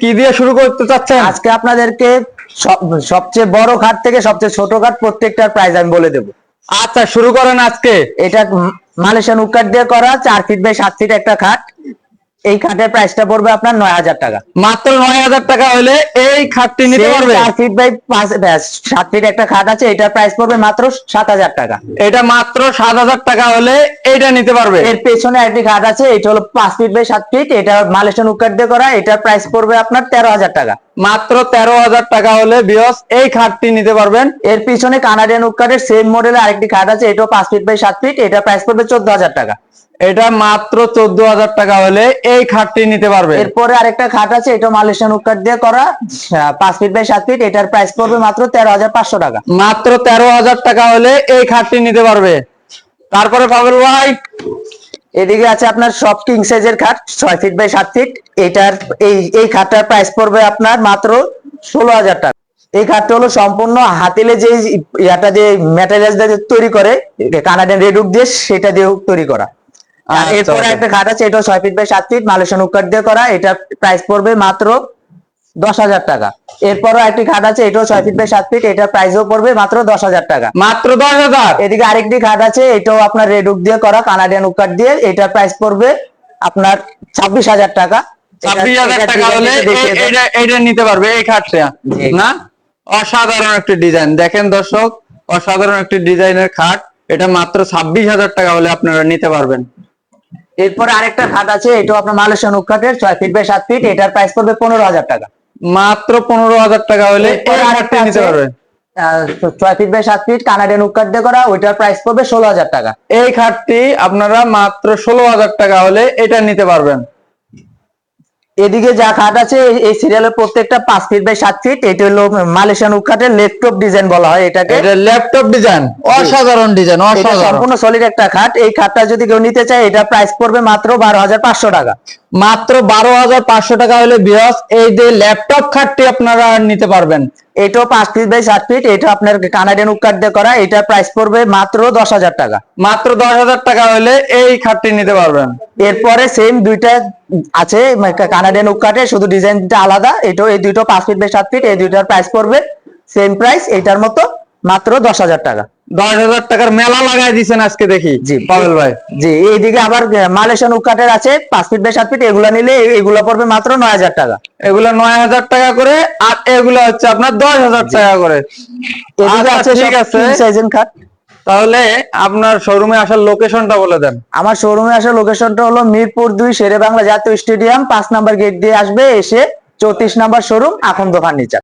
কি দিয়ে শুরু করতে চাচ্ছেন? আজকে আপনাদেরকে সব- সবচেয়ে বড় ঘাট থেকে সবচেয়ে ছোট খাট প্রত্যেকটার প্রাইস আমি বলে দেবো। আচ্ছা শুরু করেন আজকে। এটা মালেশিয়ান মালয়েশিয়ান উকাট দিয়ে করা চার ফিট বাই সাত ফিট একটা খাট এই খাটের প্রাইসটা পড়বে আপনার নয় হাজার টাকা। মাত্র নয় হাজার টাকা হলে এই খাটটি নিতে পারবে? চার ফিট বাই পাঁচ ব্যাস, সাত ফিট একটা খাট আছে এটার প্রাইস পড়বে মাত্র সাত হাজার টাকা। এটা মাত্র সাত হাজার টাকা হলে এইটা নিতে পারবে? এর পেছনে একটি খাট আছে এটা হলো পাঁচ ফিট বাই সাত ফিট এটা মালয়েশিয়ান উকার দিয়ে করা এটার প্রাইস পড়বে আপনার তেরো হাজার টাকা। মাত্র তেরো হাজার টাকা হলে বিয়স এই খাটটি নিতে পারবেন। এর পিছনে কানাডিয়ান উকাটের সেম মডেলের আরেকটি খাট আছে এটাও পাঁচ ফিট বাই সাত ফিট এটা প্রাইস পড়বে চোদ্দ হাজার টাকা। এটা মাত্র চোদ্দ হাজার টাকা হলে এই খাটটি নিতে পারবে এরপরে আরেকটা খাট আছে এটা মালয়েশিয়ান উকাট দিয়ে করা পাঁচ ফিট বাই সাত ফিট এটার প্রাইস পড়বে মাত্র তেরো হাজার পাঁচশো টাকা। মাত্র তেরো হাজার টাকা হলে এই খাটটি নিতে পারবে। তারপরে পাবেল ভাই এদিকে আছে আপনার সব কিং সাইজের খাট ছয় ফিট বাই সাত ফিট এটার এই এই খাটটার প্রাইস পড়বে আপনার মাত্র ষোলো হাজার টাকা। এই খাটটা হলো সম্পূর্ণ হাতিলে যে ইয়াটা যে ম্যাটেরিয়াল তৈরি করে কানাডিয়ান রেডুক দিয়ে সেটা দিয়ে তৈরি করা। আর আচ্ছা, এরপরে আচ্ছা। একটা খাট আছে এটা ছয় ফিট বাই সাত ফিট মালয়েশিয়ান উকার দিয়ে করা। এটার প্রাইস পড়বে মাত্র দশ হাজার টাকা। এরপরও একটি খাট আছে এটাও ছয় ফিট বাই সাত ফিট এটার প্রাইসও পড়বে মাত্র দশ হাজার টাকা। মাত্র দশ হাজার? এদিকে আরেকটি খাট আছে এটাও আপনার রেড রেডুক দিয়ে করা কানাডিয়ান উকাট দিয়ে এটার প্রাইস পড়বে আপনার ছাব্বিশ হাজার টাকা। ছাব্বিশ হাজার টাকা হলে design দেখিয়ে এ- দেন। এটা এটা নিতে পারবে এই খাটটা না? অসাধারণ একটি ডিজাইন দেখেন দর্শক অসাধারণ একটি ডিজাইনের খাট এটা মাত্র ছাব্বিশ হাজার টাকা হলে আপনারা নিতে পারবেন। এরপরে আরেকটা খাট আছে এটাও আপনার মালয়েশিয়ান উকাটের ছয় ফিট বাই সাত ফিট এটার প্রাইস পড়বে পনেরো হাজার টাকা। মাত্র পনেরো হাজার টাকা হলে নিতে আছে, পারবে। ছয় ফিট বাই সাত ফিট কানাডিয়ান দিয়ে করা ওইটার প্রাইস পড়বে ষোলো হাজার টাকা। এই খাটটি আপনারা মাত্র ষোলো হাজার টাকা হলে এটা নিতে পারবেন। এদিকে যা খাট আছে এই- সিরিয়ালের প্রত্যেকটা পাঁচ ফিট বাই সাত ফিট এটা হলো মালয়েশিয়ান ল্যাপটপ ডিজাইন বলা হয় এটাকে। এটা ল্যাপটপ ডিজাইন অসাধারণ ডিজাইন অসাধারণ। সম্পূর্ণ সলিড একটা খাট। এই খাটটা যদি কেউ নিতে চায় এটা প্রাইস পড়বে মাত্র বারো হাজার পাঁচশো টাকা। মাত্র বারো হাজার পাঁচশো টাকা হলে বিয়স এই যে ল্যাপটপ খাটটি আপনারা নিতে পারবেন। এটাও পাঁচ ফিট বাই সাত ফিট এটা আপনার কানাডিয়ান উকাট দিয়ে করা এটার প্রাইস পড়বে মাত্র দশ হাজার টাকা। মাত্র দশ হাজার টাকা হলে এই খাটটি নিতে পারবেন। এরপরে সেম দুইটা আছে কানাডিয়ান উকাটে শুধু ডিজাইনটা আলাদা এটাও এই দুটো পাঁচ ফিট বাই সাত ফিট এই দুইটার প্রাইস পড়বে সেম প্রাইস এটার মতো মাত্র দশ হাজার টাকা। দশ হাজার টাকার মেলা লাগাই দিচ্ছেন আজকে দেখি জি। পাবেল ভাই। জি এইদিকে আবার মালয়েশিয়ান উকাটের আছে পাঁচ ফিট বাই সাত ফিট এগুলা নিলে এগুলা পড়বে মাত্র নয় হাজার টাকা। এগুলো নয় হাজার টাকা করে আর এগুলো হচ্ছে আপনার দশ হাজার টাকা করে। আচ্ছা, ঠিক আছে। খাট। তাহলে আপনার শোরুমে আসার লোকেশনটা বলে দেন। আমার শোরুমে আসার লোকেশনটা হলো মিরপুর দুই শেরে বাংলা জাতীয় স্টেডিয়াম পাঁচ নাম্বার গেট দিয়ে আসবে এসে চৌত্রিশ নাম্বার শোরুম এখন ফার্নিচার